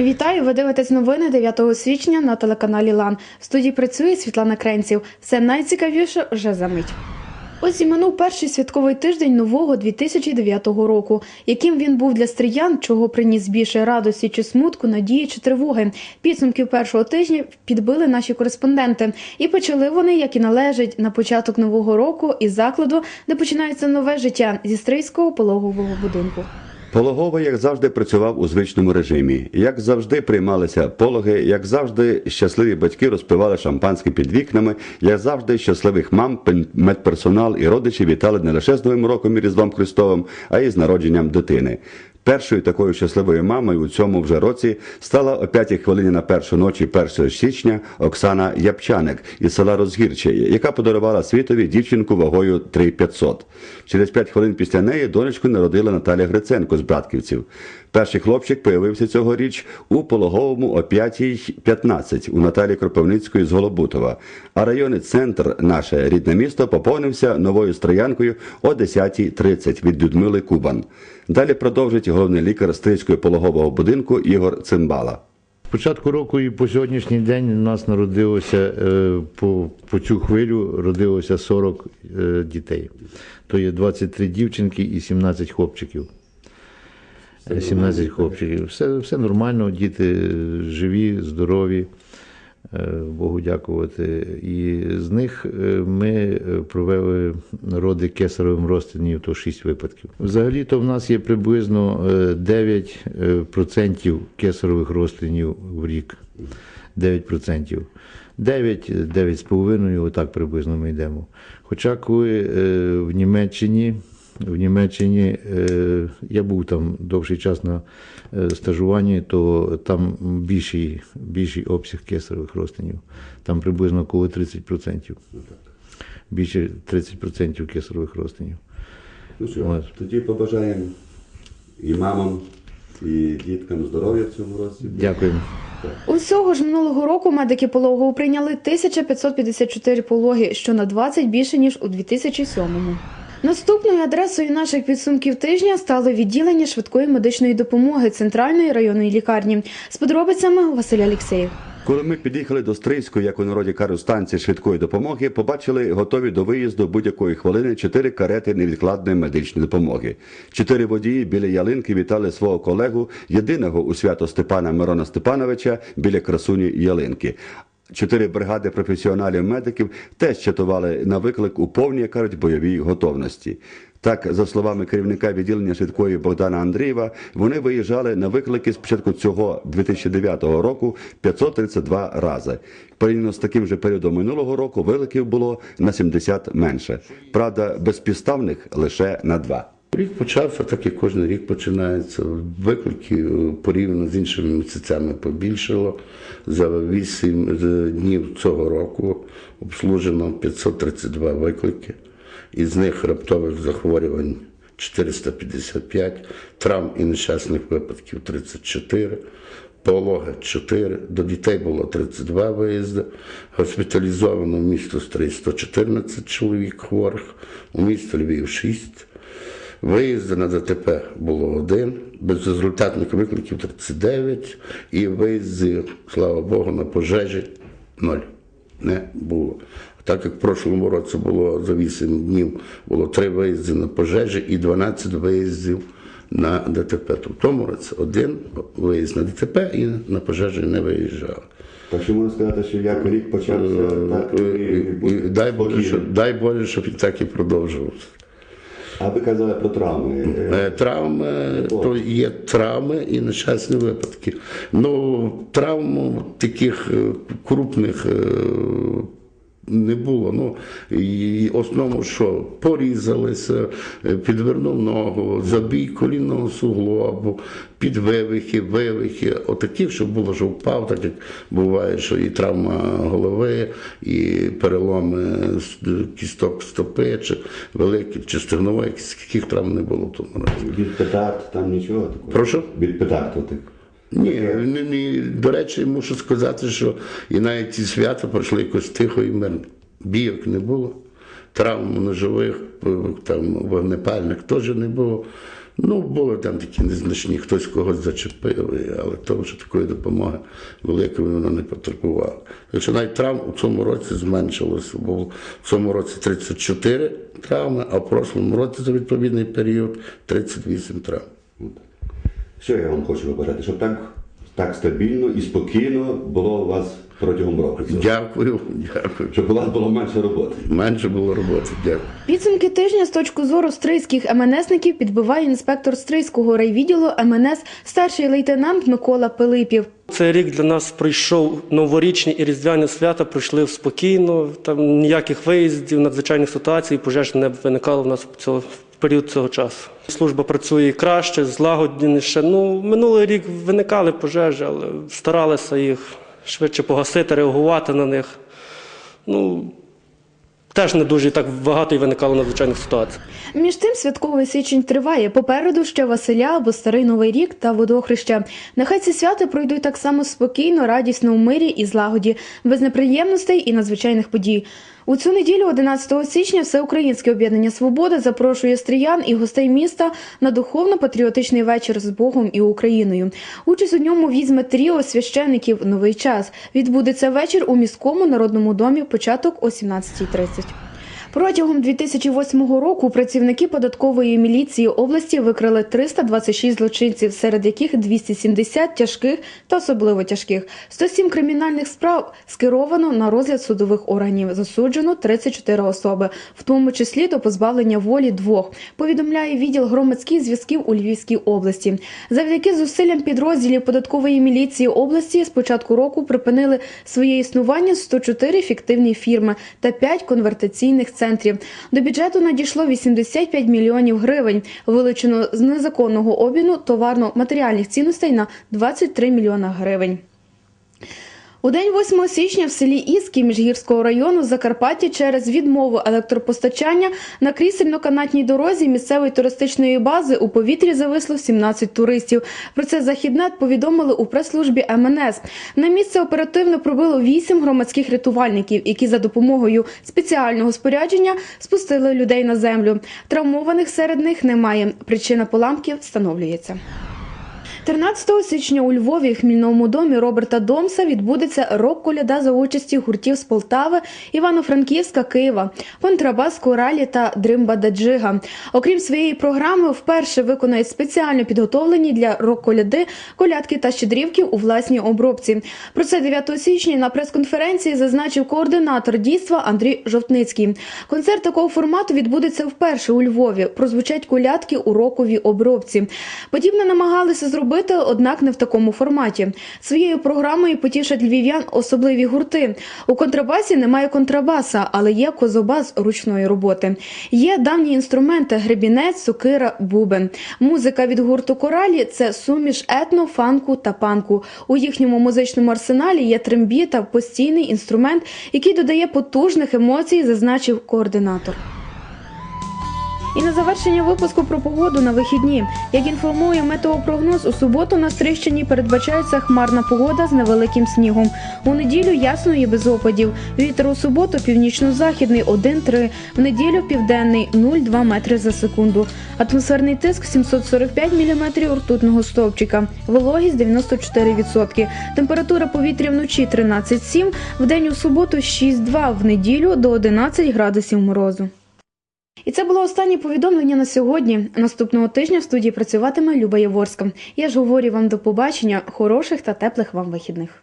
Вітаю! Ви дивитесь новини 9 січня на телеканалі Лан. В студії працює Світлана Кренців. Все найцікавіше вже за мить. Ось і минув перший святковий тиждень нового 2009 року. Яким він був для стріян, чого приніс більше радості чи смутку, надії чи тривоги. Підсумків першого тижня підбили наші кореспонденти. І почали вони, як і належить, на початок нового року із закладу, де починається нове життя зі стрийського пологового будинку. Пологовий, як завжди, працював у звичному режимі. Як завжди приймалися пологи, як завжди, щасливі батьки розпивали шампанське під вікнами, як завжди, щасливих мам, медперсонал і родичі вітали не лише з Новим роком і Різдвом Христовим, а й з народженням дитини. Першою такою щасливою мамою у цьому вже році стала о п'ятій хвилині на першу ночі 1 січня Оксана Япчаник із села Розгірче, яка подарувала світові дівчинку вагою 3500. Через 5 хвилин після неї донечку народила Наталя Гриценко з братківців. Перший хлопчик появився цьогоріч у пологовому о 5.15 у Наталі Кропивницької з Голобутова. А районний центр, наше рідне місто, поповнився новою строянкою о 10.30 від Людмили Кубан. Далі продовжить головний лікар Стрийського пологового будинку Ігор Цимбала. Початку року і по сьогоднішній день у нас народилося е, по, по цю хвилю родилося 40 е, дітей. То є 23 дівчинки і 17 хлопчиків. Е, 17 хлопчиків. Все, все нормально, діти живі, здорові. е, Богу дякувати. І з них е, ми е, провели роди кесаровим розтинів, то 6 випадків. Взагалі-то в нас є приблизно е, 9% кесарових розтинів в рік. 9%. 9, 9,5, отак приблизно ми йдемо. Хоча коли в Німеччині, в Німеччині е, я був там довший час на е, стажуванні, то там більший, більший обсяг кесарових розтинів. Там приблизно коло 30%. Більше 30% кесарових розтинів. Ну що, От. тоді побажаємо і мамам, і діткам здоров'я в цьому році. Дякуємо. Усього ж минулого року медики пологового прийняли 1554 пологи, що на 20 більше ніж у 2007-му. Наступною адресою наших підсумків тижня стало відділення швидкої медичної допомоги центральної районної лікарні. З подробицями Василь Алєксєєв. Коли ми під'їхали до Стрийської, як у народі кажуть, станції швидкої допомоги, побачили готові до виїзду будь-якої хвилини чотири карети невідкладної медичної допомоги. Чотири водії біля ялинки вітали свого колегу, єдиного у свято Степана Мирона Степановича біля красуні ялинки. Чотири бригади професіоналів-медиків теж чатували на виклик у повній, як кажуть, бойовій готовності. Так, за словами керівника відділення швидкої Богдана Андрієва, вони виїжджали на виклики з початку цього 2009 року 532 рази. Порівняно з таким же періодом минулого року викликів було на 70 менше. Правда, безпідставних лише на два. Рік почався, так і кожен рік починається. Виклики е, порівняно з іншими місяцями побільшало. За 8 днів цього року обслужено 532 виклики, із них раптових захворювань 455, травм і нещасних випадків 34. Пологи 4, до дітей було 32 виїзди, госпіталізовано в місто Стрий 114 чоловік хворих, у місто Львів 6, Виїзди на ДТП було один, безрезультатних викликів 39 і виїзди, слава Богу, на пожежі ноль не було. Так як в прошлому році було за 8 днів було 3 виїзди на пожежі і 12 виїздів на ДТП. То в тому році один виїзд на ДТП і на пожежі не виїжджали. Так що можна сказати, що як рік почався, так І, і дай, Боже, щоб, дай Боже, щоб і так і продовжувався. А ви казали про травми. Е, Травми, то є травми і нещасні випадки. Ну, травм таких е, крупних е, не було. Ну, і основному, що порізалися, е, підвернув ногу, забій колінного суглобу, підвивихи, вивихи, отаких, щоб було, що впав, так як буває, що і травма голови, і переломи кісток стопи, чи великі, чи стегнової, яких травм не було в тому разі. Від петард там нічого такого? Прошу? Від петард отих. Ні, ні, ні, до речі, мушу сказати, що і навіть ці свята пройшли якось тихо і мирно. Бійок не було, травм ножових, там вогнепальних теж не було. Ну, були там такі незначні, хтось когось зачепив, але то вже такої допомоги великої воно не потребувало. Якщо навіть травм у цьому році зменшилося, бо в цьому році 34 травми, а в прошлому році за відповідний період 38 травм. Що я вам хочу побажати? Щоб так, так стабільно і спокійно було у вас протягом року. Дякую, дякую. Щоб у вас було менше роботи. Менше було роботи, дякую. Підсумки тижня з точки зору стрийських МНСників підбиває інспектор Стрийського райвідділу МНС старший лейтенант Микола Пилипів. Цей рік для нас пройшов новорічні і різдвяні свята, пройшли спокійно. Там ніяких виїздів, надзвичайних ситуацій, пожеж не виникало в нас цього в період цього часу. Служба працює краще, злагодженіше. Ну, минулий рік виникали пожежі, але старалися їх швидше погасити, реагувати на них. Ну, теж не дуже так багато і виникало надзвичайних ситуацій. Між тим святковий січень триває. Попереду ще Василя або Старий Новий рік та водохреща. Нехай ці свята пройдуть так само спокійно, радісно у мирі і злагоді, без неприємностей і надзвичайних подій. У цю неділю, 11 січня, Всеукраїнське об'єднання Свобода запрошує стріян і гостей міста на духовно-патріотичний вечір з Богом і Україною. Участь у ньому візьме тріо священиків Новий час. Відбудеться вечір у міському народному домі. Початок о 17.30. Протягом 2008 року працівники податкової міліції області викрили 326 злочинців, серед яких 270 тяжких та особливо тяжких. 107 кримінальних справ скеровано на розгляд судових органів. Засуджено 34 особи, в тому числі до позбавлення волі двох. Повідомляє відділ громадських зв'язків у Львівській області. Завдяки зусиллям підрозділів податкової міліції області з початку року припинили своє існування 104 фіктивні фірми та 5 конвертаційних центрів. До бюджету надійшло 85 мільйонів гривень. Вилучено з незаконного обміну товарно-матеріальних цінностей на 23 мільйона гривень. У день 8 січня в селі Іски Міжгірського району Закарпаття через відмову електропостачання на крісельно-канатній дорозі місцевої туристичної бази у повітрі зависло 17 туристів. Про це Західнет повідомили у прес-службі МНС. На місце оперативно пробило 8 громадських рятувальників, які за допомогою спеціального спорядження спустили людей на землю. Травмованих серед них немає. Причина поламків встановлюється. 13 січня у Львові в хмільному домі Роберта Домса відбудеться рок-коляда за участі гуртів з Полтави, Івано-Франківська, Києва, контрабас, коралі та дримба даджига. Окрім своєї програми, вперше виконають спеціально підготовлені для рок-коляди колядки та щедрівки у власній обробці. Про це 9 січня на прес-конференції зазначив координатор дійства Андрій Жовтницький. Концерт такого формату відбудеться вперше у Львові. Прозвучать колядки у роковій обробці. Подібне намагалися зробити, однак не в такому форматі. Своєю програмою потішать львів'ян особливі гурти. У контрабасі немає контрабаса, але є козобас ручної роботи. Є давні інструменти: гребінець, сокира, бубен. Музика від гурту коралі це суміш етно, фанку та панку. У їхньому музичному арсеналі є трембіта, постійний інструмент, який додає потужних емоцій, зазначив координатор. І на завершення випуску про погоду на вихідні. Як інформує метеопрогноз, у суботу на Стрищині передбачається хмарна погода з невеликим снігом. У неділю ясно і без опадів. Вітер у суботу північно-західний 1-3, в неділю південний 0,2 метри за секунду. Атмосферний тиск 745 мм ртутного стовпчика. Вологість 94%. Температура повітря вночі 13,7, в день у суботу 6,2, в неділю до 11 градусів морозу. І це було останнє повідомлення на сьогодні. Наступного тижня в студії працюватиме Люба Яворська. Я ж говорю вам до побачення, хороших та теплих вам вихідних.